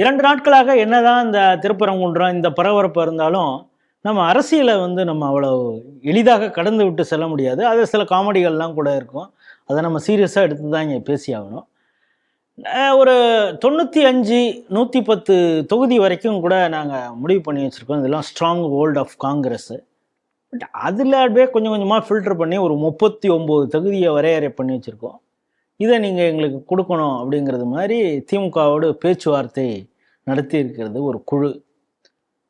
இரண்டு நாட்களாக என்னதான் இந்த திருப்பரங்குன்றம் இந்த பரபரப்பு இருந்தாலும் நம்ம அரசியலை வந்து நம்ம அவ்வளோ எளிதாக கடந்து விட்டு செல்ல முடியாது. அது சில காமெடிகள்லாம் கூட இருக்கும். அதை நம்ம சீரியஸாக எடுத்து தான் இங்கே பேசி ஆகணும் ஒரு தொண்ணூற்றி அஞ்சு நூற்றி பத்து தொகுதி வரைக்கும் கூட நாங்கள் முடிவு பண்ணி வச்சுருக்கோம். இதெல்லாம் strong hold of Congress but அதில் அப்படியே கொஞ்சம் கொஞ்சமாக ஃபில்டர் பண்ணி ஒரு முப்பத்தி ஒம்பது தகுதியை வரையறை பண்ணி வச்சுருக்கோம். இதை நீங்கள் எங்களுக்கு கொடுக்கணும் அப்படிங்கிறது மாதிரி திமுகவோடு பேச்சுவார்த்தை நடத்தி இருக்கிறது ஒரு குழு.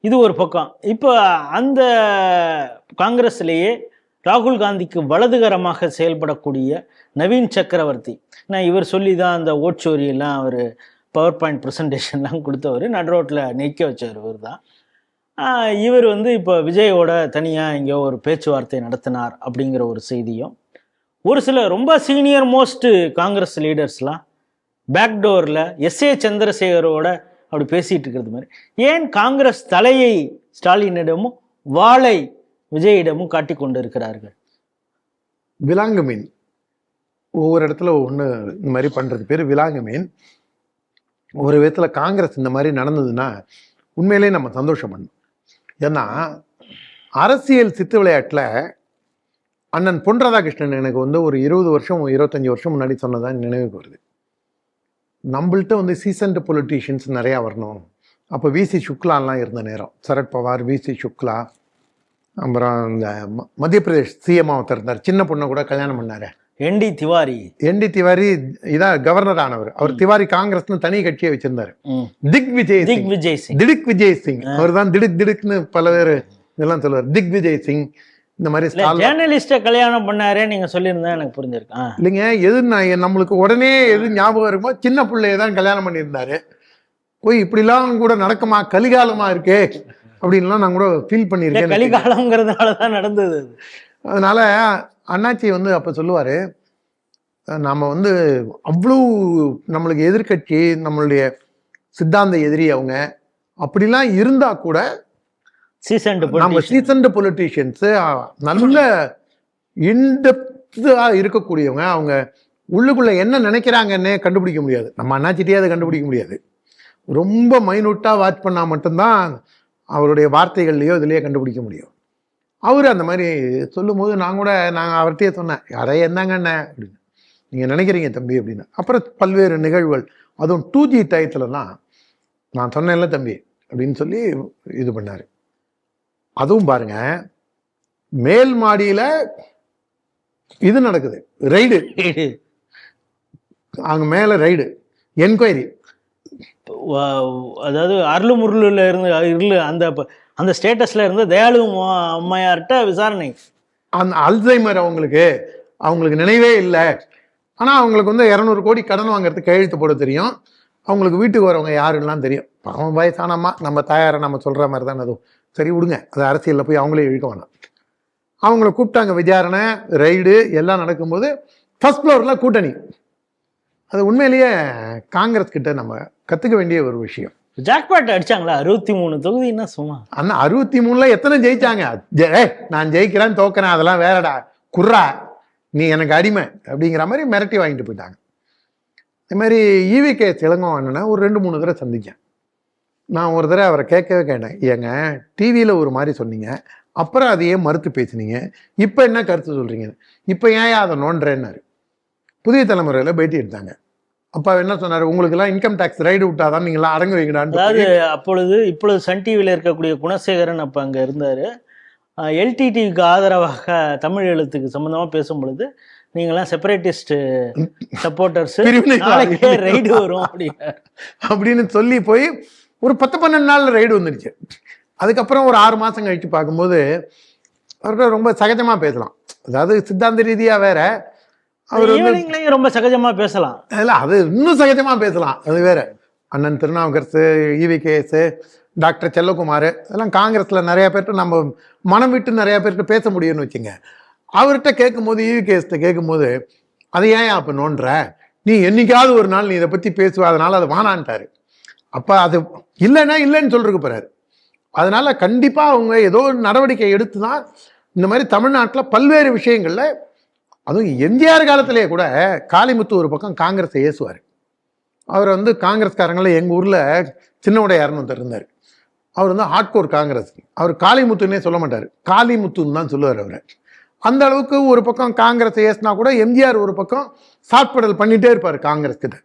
இது ஒரு பக்கம். இப்போ அந்த காங்கிரஸ்லேயே ராகுல் காந்திக்கு வலதுகரமாக செயல்படக்கூடிய நவீன் சக்கரவர்த்தி. நான் இவர் சொல்லி தான் அந்த ஓட்சோரியெல்லாம் அவர் பவர் பாயிண்ட் ப்ரெசன்டேஷன்லாம் கொடுத்தவர். நடுரோட்டில் நிற்க வச்சவர் இவர் தான் இவர் வந்து இப்போ விஜயோட தனியாக எங்கேயோ ஒரு பேச்சுவார்த்தை நடத்தினார் அப்படிங்கிற ஒரு செய்தியும் ஒரு சில ரொம்ப சீனியர் மோஸ்ட் காங்கிரஸ் லீடர்ஸ்லாம் பேக்டோரில் எஸ் ஏ சந்திரசேகரோட அப்படி பேசிகிட்டு இருக்கிறது மாதிரி. ஏன் காங்கிரஸ் தலையை ஸ்டாலினிடமும் வாளை விஜயிடமும் காட்டி கொண்டு இருக்கிறார்கள் விலாங்கு மீன் ஒவ்வொரு இடத்துல ஒன்று இந்த மாதிரி பண்ணுறது பேர் விலாங்கு மீன் ஒரு விதத்தில் காங்கிரஸ் இந்த மாதிரி நடந்ததுன்னா உண்மையிலேயே நம்ம சந்தோஷம் பண்ணணும் ஏன்னா அரசியல் சித்து விளையாட்டில் அண்ணன் பொன் ராதாகிருஷ்ணன் எனக்கு வந்து ஒரு இருபது வருஷம் இருபத்தஞ்சி வருஷம் முன்னாடி சொன்னதான் நினைவுக்கு வருது. நம்மள்ட்ட வந்து சீசன்டு பொலிட்டீஷியன்ஸ் நிறையா வரணும். அப்போ விசி சுக்லாலாம் இருந்த நேரம். சரத்பவார் விசி சுக்லா அப்புறம் இந்த மத்திய பிரதேஷ் சிஎம் ஒருத்தர் இருந்தார். சின்ன பொண்ணை கூட கல்யாணம் பண்ணாரு. என்டி திவாரி. என்டி திவாரி இதான் கவர்னர் ஆனவர். அவர் திவாரி காங்கிரஸ்னு தனி கட்சியை வச்சிருந்தாரு. திக் விஜய் திக் சிங். விஜய் சிங். திடுக் விஜய் சிங். அவர் தான் திடுக் திடுக்னு பல பேர் இதெல்லாம் சொல்லுவார். திக் விஜய் சிங். இந்த மாதிரி இல்ல ஸ்டால் ஜேர்னலிஸ்ட கல்யாணம் பண்ணாரே நீங்க சொல்லியிருந்தா எனக்கு புரிஞ்சிருக்கு ஆ. இல்லைங்க எது நான் நம்மளுக்கு உடனே எது ஞாபகம் இருக்குமோ சின்ன பிள்ளைய தான் கல்யாணம் பண்ணியிருந்தாரு போய் இப்படிலாம் கூட நடக்குமா கலிகாலமா இருக்கே அப்படின்லாம் நான் கூட ஃபீல் பண்ணியிருக்கேன் கலிகாலங்கிறதுனால தான் நடந்தது அது. அதனால அண்ணாச்சி வந்து அப்போ சொல்லுவார் நம்ம வந்து அவ்வளோ நம்மளுக்கு எதிர்க்கட்சி நம்மளுடைய சித்தாந்த எதிரி அவங்க அப்படிலாம் இருந்தா கூட சீசன்டு நம்ம சீசன்டு பொலிட்டீஷியன்ஸு நல்ல இன்டெப்தா இருக்கக்கூடியவங்க அவங்க உள்ளுக்குள்ள என்ன நினைக்கிறாங்கன்னே கண்டுபிடிக்க முடியாது. நம்ம அண்ணாச்சிட்டே அதை கண்டுபிடிக்க முடியாது. ரொம்ப மைனூட்டாக வாட்ச் பண்ணால் மட்டும்தான் அவருடைய வார்த்தைகள்லையோ இதுலையோ கண்டுபிடிக்க முடியும். அவர் அந்த மாதிரி சொல்லும்போது நான் கூட நான் அவர்கிட்டயே சொன்னேன் யாரே என்னங்க அண்ணன் அப்படின்னு. நீங்கள் நினைக்கிறீங்க தம்பி அப்படின்னு. அப்புறம் பல்வேறு நிகழ்வுகள். அதுவும் டூ ஜி டயத்துலலாம் நான் சொன்னேன்ல தம்பி அப்படின்னு சொல்லி இது பண்ணார். அதுவும் பாருங்க. மேல் மாடியில் இது நடக்குது. ரைடு அங்கே மேலே ரைடு என்கொயரி. அதாவது அருள் முருளில் இருந்து இருளு அந்த அந்த ஸ்டேட்டஸ்ல இருந்து தயாளு அம்மா- அம்மையார்ட்ட விசாரணை. அந்த அல்சைமர் அவங்களுக்கு அவங்களுக்கு நினைவே இல்லை. ஆனால் அவங்களுக்கு வந்து இரநூறு கோடி கடன் வாங்குறதுக்கு கையெழுத்து போட தெரியும். அவங்களுக்கு வீட்டுக்கு வரவங்க யாருன்னெலாம் தெரியும். பாவம் வயசானம்மா நம்ம தாயாரை நம்ம சொல்கிற மாதிரி தானே அதுவும். சரி விடுங்க. அது அரசியலில் போய் அவங்களே இழுக்க வேணாம். அவங்கள கூப்பிட்டாங்க விசாரணை ரைடு எல்லாம் நடக்கும்போது ஃபர்ஸ்ட் ஃப்ளோரில் கூட்டணி. அது உண்மையிலேயே காங்கிரஸ் கிட்ட நம்ம கற்றுக்க வேண்டிய ஒரு விஷயம். ஜாக்பாட் அடிச்சாங்களா? அறுபத்தி மூணு தொகுதின்னா சும்மா? அண்ணா அறுபத்தி மூணுல எத்தனை ஜெயிச்சாங்க? நான் ஜெயிக்கிறேன் தோக்கிறேன் அதெல்லாம் வேறடா. குர்ரா நீ எனக்கு அடிமை அப்படிங்கிற மாதிரி மிரட்டி வாங்கிட்டு போயிட்டாங்க. இது மாதிரி ஈவி கே இளங்கோ அண்ணனை ஒரு ரெண்டு மூணு தடவை சந்திச்சேன். நான் ஒரு தடவை அவரை கேட்கவே கேட்டேன். ஏங்க டிவியில் ஒரு மாதிரி சொன்னீங்க. அப்புறம் அதையே மறுத்து பேசுனீங்க. இப்போ என்ன கருத்து சொல்கிறீங்க இப்போ ஏன் அதை நோண்டுறேன்னாரு. புதிய தலைமுறையில் பேட்டி எடுத்தாங்க. அப்போ என்ன சொன்னார்? உங்களுக்கெல்லாம் இன்கம் டேக்ஸ் ரைடு விட்டாதான் நீங்களாம் அடங்கு வைக்கடான்னு அதாவது அப்பொழுது இப்பொழுது சன் டிவியில் இருக்கக்கூடிய குணசேகரன் அப்போ அங்கே இருந்தார். எல்டிடிக்கு ஆதரவாக தமிழ் எழுத்துக்கு சம்மந்தமாக பேசும் பொழுது நீங்களாம் செப்பரேட்டிஸ்ட் சப்போர்ட்டர்ஸ் ரைடு வரும் அப்படின்னு சொல்லி போய் ஒரு பத்து பன்னெண்டு நாள்ல ரைடு வந்துடுச்சு அதுக்கப்புறம் ஒரு ஆறு மாசம் கழிச்சு பார்க்கும்போது அவர்கிட்ட ரொம்ப சகஜமா பேசலாம். அதாவது சித்தாந்த ரீதியா வேற. அவர் வந்து ரொம்ப சகஜமா பேசலாம். இல்ல அது இன்னும் சகஜமா பேசலாம். அது வேற. அண்ணன் Thirunavukkarasu EV KS doctor Chellakumar அதெல்லாம் காங்கிரஸ்ல நிறைய பேர்கிட்ட நம்ம மனம் விட்டு நிறைய பேர்கிட்ட பேச முடியும்னு வச்சுங்க. அவர்கிட்ட கேட்கும்போது ஈவி கேஎஸ்ட்ட கேட்கும்போது அதை ஏன் அப்போ நோண்டுற? நீ என்னைக்காவது ஒரு நாள் நீ இதை பற்றி பேசுவ அதனால அது வானான்ட்டாரு. அப்போ அது இல்லைன்னா இல்லைன்னு சொல்றதுக்கு போறாரு. அதனால கண்டிப்பாக அவங்க ஏதோ ஒரு நடவடிக்கை எடுத்து தான் இந்த மாதிரி தமிழ்நாட்டில் பல்வேறு விஷயங்களில் அதுவும் எம்ஜிஆர் காலத்திலேயே கூட காளிமுத்து ஒரு பக்கம் காங்கிரஸை ஏசுவார். அவர் வந்து காங்கிரஸ்காரங்கள எங்கள் ஊரில் சின்ன உடையாருன்னு ஒருத்தர் இருந்தார். அவர் வந்து ஹார்ட்கோர் காங்கிரஸ். அவர் காளிமுத்துன்னே சொல்ல மாட்டார். காளிமுத்துன்னு தான் சொல்லுவார் அவர். அந்த அளவுக்கு ஒரு பக்கம் காங்கிரஸ் ஏசினா கூட எம்ஜிஆர் ஒரு பக்கம் சாட்படல் பண்ணிகிட்டே இருப்பார் காங்கிரஸ் கிட்ட.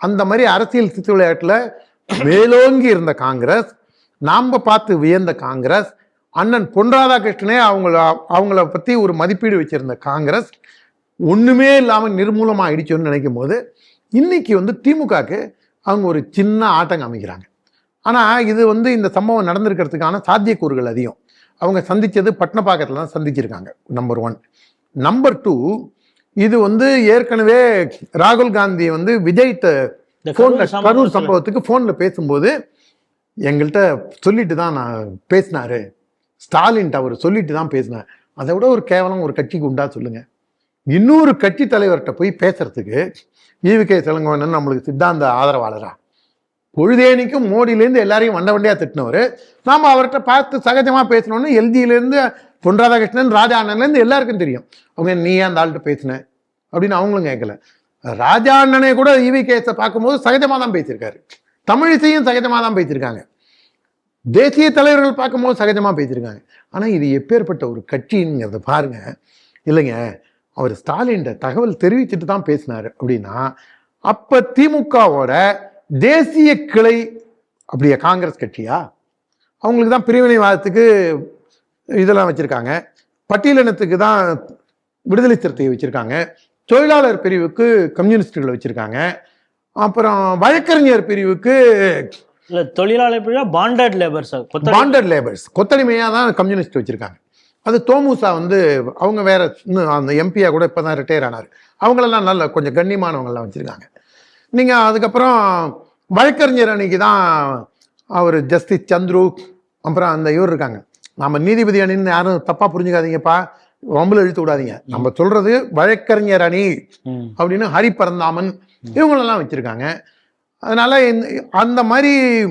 அந்த மாதிரி அரசியல் சித்து விளையாட்டில் மேலோங்கி இருந்த காங்கிரஸ் நாம் பார்த்து வியந்த காங்கிரஸ் அண்ணன் பொன் ராதாகிருஷ்ணனே அவங்கள அவங்கள பற்றி ஒரு மதிப்பீடு வச்சிருந்த காங்கிரஸ் ஒன்றுமே இல்லாமல் நிர்மூலமாக ஆயிடுச்சோன்னு நினைக்கும் போது இன்னைக்கு வந்து திமுகக்கு அவங்க ஒரு சின்ன ஆட்டம் காமிக்கிறாங்க. ஆனால் இது வந்து இந்த சம்பவம் நடந்திருக்கிறதுக்கான சாத்தியக்கூறுகள் அதிகம். அவங்க சந்தித்தது பட்னப்பாக்கத்தில் தான் சந்திச்சிருக்காங்க நம்பர் ஒன் நம்பர் டூ இது வந்து ஏற்கனவே ராகுல் காந்தி வந்து விஜய்கிட்ட ஃபோனில் கரூர் சம்பவத்துக்கு ஃபோனில் பேசும்போது எங்கள்கிட்ட சொல்லிட்டு தான் நான் பேசினாரு. ஸ்டாலின்ட்ட அவர் சொல்லிட்டு தான் பேசினார். அதை விட ஒரு கேவலம் ஒரு கட்சிக்கு உண்டா சொல்லுங்க. இன்னொரு கட்சி தலைவர்கிட்ட போய் பேசுறதுக்கு ஈவிகே செலங்கோவன் நம்மளுக்கு சித்தாந்த ஆதரவாளரா? பொழுதேனிக்கும் மோடியிலேருந்து எல்லாரையும் வண்ட வண்டியா திட்டினவர். நாம அவர்கிட்ட பார்த்து சகஜமா பேசணும்னு எல்ஜியிலேருந்து பொன் ராதாகிருஷ்ணன் ராஜா அண்ணன்லேருந்து எல்லாருக்கும் தெரியும். அவங்க நீ ஏன் அந்த ஆள்கிட்ட பேசின? அப்படின்னு அவங்களும் கேட்கல ராஜா அண்ணனே கூட ஈவி கேஸை பார்க்கும்போது சகஜமாக தான் பேசியிருக்காரு. தமிழிசையும் சகஜமாக தான் பேசியிருக்காங்க. தேசிய தலைவர்கள் பார்க்கும்போது சகஜமாக பேசியிருக்காங்க. ஆனால் இது எப்பேற்பட்ட ஒரு கட்சிங்கிறத பாருங்க. இல்லைங்க அவர் ஸ்டாலின்ட தகவல் தெரிவிச்சுட்டு தான் பேசினார் அப்படின்னா அப்போ திமுகவோட தேசிய கிளை அப்படியா காங்கிரஸ் கட்சியா? அவங்களுக்கு தான் பிரிவினைவாதத்துக்கு இதெல்லாம் வச்சுருக்காங்க. பட்டியலினத்துக்கு தான் விடுதலை சிறுத்தையை வச்சுருக்காங்க. தொழிலாளர் பிரிவுக்கு கம்யூனிஸ்டுகளை வச்சுருக்காங்க. அப்புறம் வழக்கறிஞர் பிரிவுக்கு இல்ல தொழிலாளர் பிரிவா பாண்டட் லேபர்ஸ் பாண்டட் லேபர்ஸ் கொத்தடிமையாக தான் கம்யூனிஸ்ட் வச்சுருக்காங்க. அது தோமுசா வந்து அவங்க வேற இன்னும் அந்த எம்பியா கூட இப்போ தான் ரிட்டையர் ஆனார். அவங்களெல்லாம் நல்ல கொஞ்சம் கண்ணியமானவங்கெல்லாம் வச்சுருக்காங்க. நீங்கள் அதுக்கப்புறம் வழக்கறிஞர் அன்னைக்கு தான் அவர் ஜஸ்டிஸ் சந்துரு அப்புறம் அந்த இவர் இருக்காங்க. நம்ம நீதிபதி அணின்னு யாரும் தப்பாக புரிஞ்சுக்காதீங்கப்பா. ரொம்பல இழுத்து விடாதீங்க. நம்ம சொல்றது வழக்கறிஞர் அணி அப்படின்னு ஹரி பரந்தாமன் இவங்களெல்லாம் வச்சிருக்காங்க. அதனால அந்த மாதிரி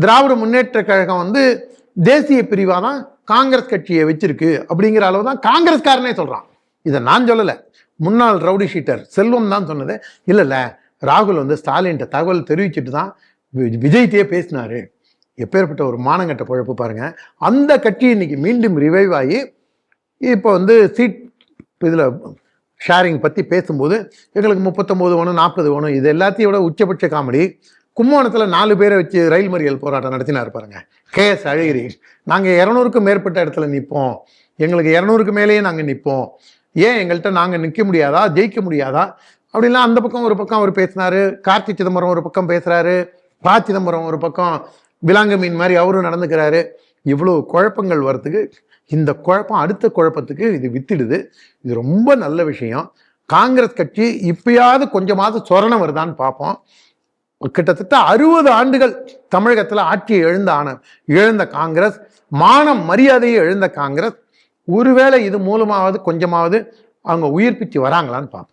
திராவிட முன்னேற்ற கழகம் வந்து தேசிய பிரிவாக தான் காங்கிரஸ் கட்சியை வச்சிருக்கு அப்படிங்கிற அளவு தான் காங்கிரஸ்காரனே சொல்றான். இதை நான் சொல்லலை. முன்னாள் ரவுடி ஷீட்டர் செல்வம் தான் சொன்னது. இல்லை இல்லை ராகுல் வந்து ஸ்டாலின்ட்ட தகவல் தெரிவிச்சிட்டு தான் வி- விஜய்கிட்டயே பேசினாரு. எப்பேற்பட்ட ஒரு மானங்கட்ட குழப்பு பாருங்க. அந்த கட்சி இன்னைக்கு மீண்டும் ரிவைவ் ஆகி இப்போ வந்து சீட் இதில் ஷேரிங் பற்றி பேசும்போது எங்களுக்கு முப்பத்தொம்போது வேணும் நாற்பது வேணும் இது எல்லாத்தையும் விட உச்சபட்ச காமெடி கும்பகோணத்தில் நாலு பேரை வச்சு ரயில் மறியல் போராட்டம் நடத்தினார் பாருங்க. கே எஸ் அழகிரி நாங்கள் இரநூறுக்கும் மேற்பட்ட இடத்துல நிற்போம் எங்களுக்கு இரநூறுக்கு மேலேயே நாங்கள் நிற்போம் ஏன் எங்கள்கிட்ட நாங்கள் நிற்க முடியாதா ஜெயிக்க முடியாதா? அப்படிலாம் அந்த பக்கம் ஒரு பக்கம் அவர் பேசினார். கார்த்தி சிதம்பரம் ஒரு பக்கம் பேசுகிறாரு பா சிதம்பரம் ஒரு பக்கம். விலாங்கு மீன் மாதிரி அவரும் நடந்துக்கிறாரு. இவ்வளோ குழப்பங்கள் வர்றதுக்கு இந்த குழப்பம் அடுத்த குழப்பத்துக்கு இது வித்திடுது. இது ரொம்ப நல்ல விஷயம். காங்கிரஸ் கட்சி இப்பயாவது கொஞ்சமாவது சொரணம் வருதான்னு பார்ப்போம். கிட்டத்தட்ட அறுபது ஆண்டுகள் தமிழகத்தில் ஆட்சியை எழுந்த ஆன எழுந்த காங்கிரஸ் மானம் மரியாதையை எழுந்த காங்கிரஸ் ஒருவேளை இது மூலமாவது கொஞ்சமாவது அவங்க உயிர்ப்பிச்சு வராங்களான்னு பார்ப்போம்.